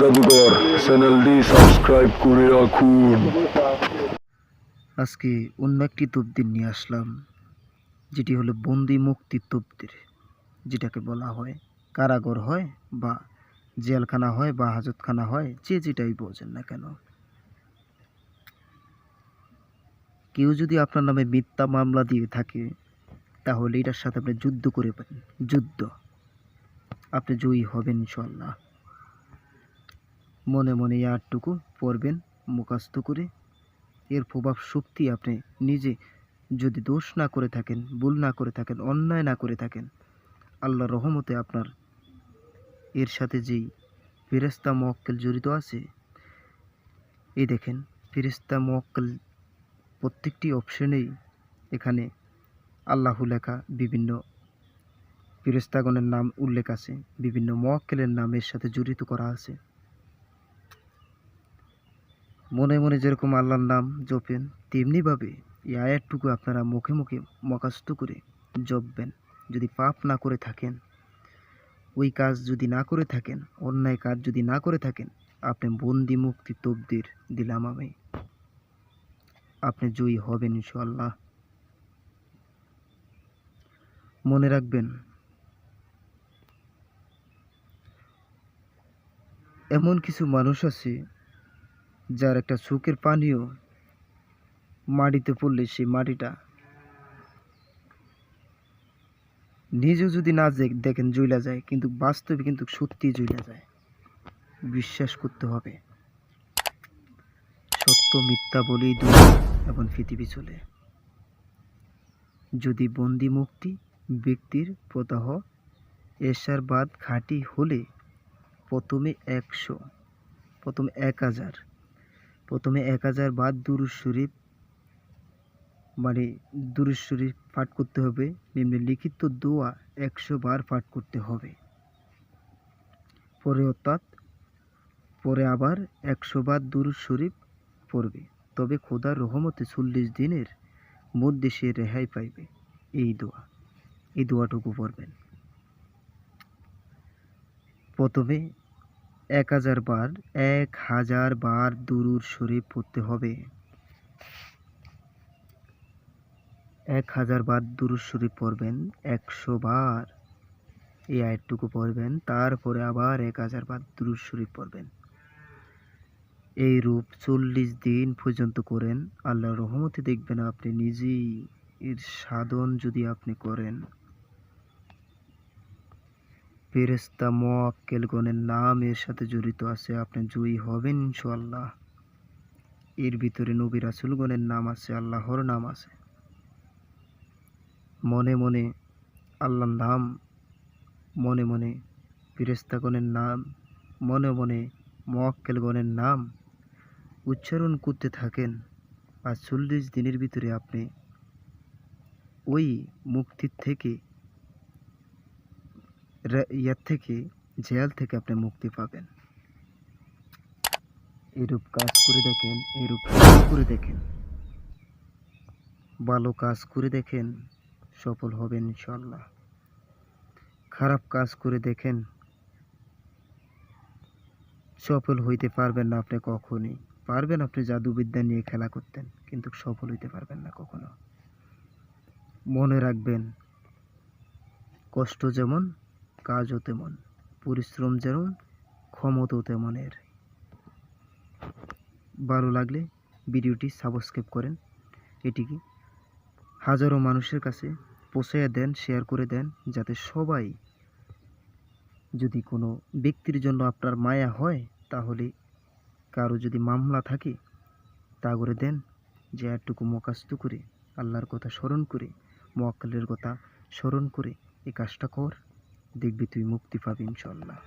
জাদুঘর চ্যানেলটি সাবস্ক্রাইব করে রাখুন। আজকে অন্য একটি তবদির নিয়ে আসলাম, যেটি হলো বন্দি মুক্তি তবদির, যেটাকে বলা হয় কারাগর হয় বা জেলখানা হয় বা হাজতখানা হয়, যে যেটাই বোঝেন না কেন। কেউ যদি আপনার নামে মিথ্যা মামলা দিয়ে থাকে, তাহলে এটার সাথে আপনি যুদ্ধ করে পারেন, যুদ্ধ। আপনি জয়ী হবেন ইনশাল্লাহ মনে মনে এই আটটুকু পড়বেন মুখাস্ত করে। এর প্রভাব শক্তি আপনি নিজে যদি দোষ না করে থাকেন, ভুল না করে থাকেন, অন্যায় না করে থাকেন আল্লাহ রহমতে আপনার এর সাথে যেই ফেরেস্তা মক্কেল জড়িত আছে, এই দেখেন ফেরেস্তা মক্কেল প্রত্যেকটি অপশনেই এখানে আল্লাহ লেখা বিভিন্ন ফেরেস্তাগণের নাম উল্লেখ আছে, বিভিন্ন মক্কেলের নামের সাথে জড়িত করা আছে। মনে মনে যেরকম আল্লাহর নাম জপেন, তেমনিভাবে এই আয়াতটুকু আপনারা মুখে মুখে মকাস্ত করে জপবেন। যদি পাপ না করে থাকেন, ওই কাজ যদি না করে থাকেন, অন্যায় কাজ যদি না করে থাকেন, আপনি বন্দি মুক্তি তবদির দিলাম আমি। আপনি জয়ী হবেন ইনশাল্লাহ মনে রাখবেন, এমন কিছু মানুষ আছে যার একটা চোখের পানিও মাটিতে পড়লে সেই মাটিটা নিজেও যদি না দেখেন জুইলা যায়, কিন্তু বাস্তবে কিন্তু সত্যি জুইলা যায়। বিশ্বাস করতে হবে। সত্য মিথ্যা বলেই দুনিয়া এবং পৃথিবী চলে। যদি বন্দি মুক্তি ব্যক্তির প্রদাহ এসার বাদ খাঁটি হলে প্রথমে একশো, প্রথমে এক হাজার প্রথমে এক হাজার বাদ দুরুজ শরীফ মানে দুরুজ শরীফ পাঠ করতে হবে। নিম্নে লিখিত দোয়া একশো বার পাঠ করতে হবে। পরে অর্থাৎ, পরে আবার একশো বার দুরুজ শরীফ পড়বে। তবে খোদার রহমতে চল্লিশ দিনের মধ্যে সে রেহাই পাইবে এই দোয়া। এই দোয়াটুকু পড়বেন। প্রথমে এক হাজার বার, এক হাজার বার দুরুর শরীফ পড়তে হবে। এক হাজার বার দুরুর শরীফ পড়বেন, একশো বার এই আয়টুকু পড়বেন, তারপরে আবার এক হাজার বার দুরুর শরীফ পড়বেন। এই রূপ চল্লিশ দিন পর্যন্ত করেন, আল্লাহর রহমতে দেখবেন আপনি নিজেই এর সাধন যদি আপনি করেন ফেরেস্তা মোয়াক্কেলগণের নাম এর সাথে জড়িত আছে, আপনি জয়ী হবেন ইনশাল্লাহ এর ভিতরে নবী রাসুলগণের নাম আছে, আল্লাহর নাম আছে। মনে মনে আল্লাহর নাম, মনে মনে ফেরেস্তাগণের নাম, মনে মনে মোয়াক্কেলগণের নাম উচ্চারণ করতে থাকেন আর চল্লিশ দিনের ভিতরে আপনি ওই মুক্তির থেকে ইয়ার থেকে, জেল থেকে আপনি মুক্তি পাবেন। এরূপ কাজ করে দেখেন, এরূপ কাজ করে দেখেন। ভালো কাজ করে দেখেন, সফল হবেন ইনশাল্লাহ খারাপ কাজ করে দেখেন, সফল হইতে পারবেন না আপনি কখনই। পারবেন আপনি জাদুবিদ্যা নিয়ে খেলা করতেন, কিন্তু সফল হইতে পারবেন না কখনো। মনে রাখবেন, কষ্ট যেমন কাজও তেমন পরিশ্রম যেমন ক্ষমতাও তেমনের ভালো লাগলে ভিডিওটি সাবস্ক্রাইব করেন। এটিকে হাজারো মানুষের কাছে পৌঁছাইয়া দেন শেয়ার করে দেন, যাতে সবাই যদি কোনো ব্যক্তির জন্য আপনার মায়া হয়, তাহলে কারও যদি মামলা থাকে, তা করে দেন, যে একটুকু মকাস্ত করে, আল্লাহর কথা স্মরণ করে মোয়াক্কালের কথা স্মরণ করে এই কাজটা কর। দেখবি তুই মুক্তি পাবি ইনশাল্লাহ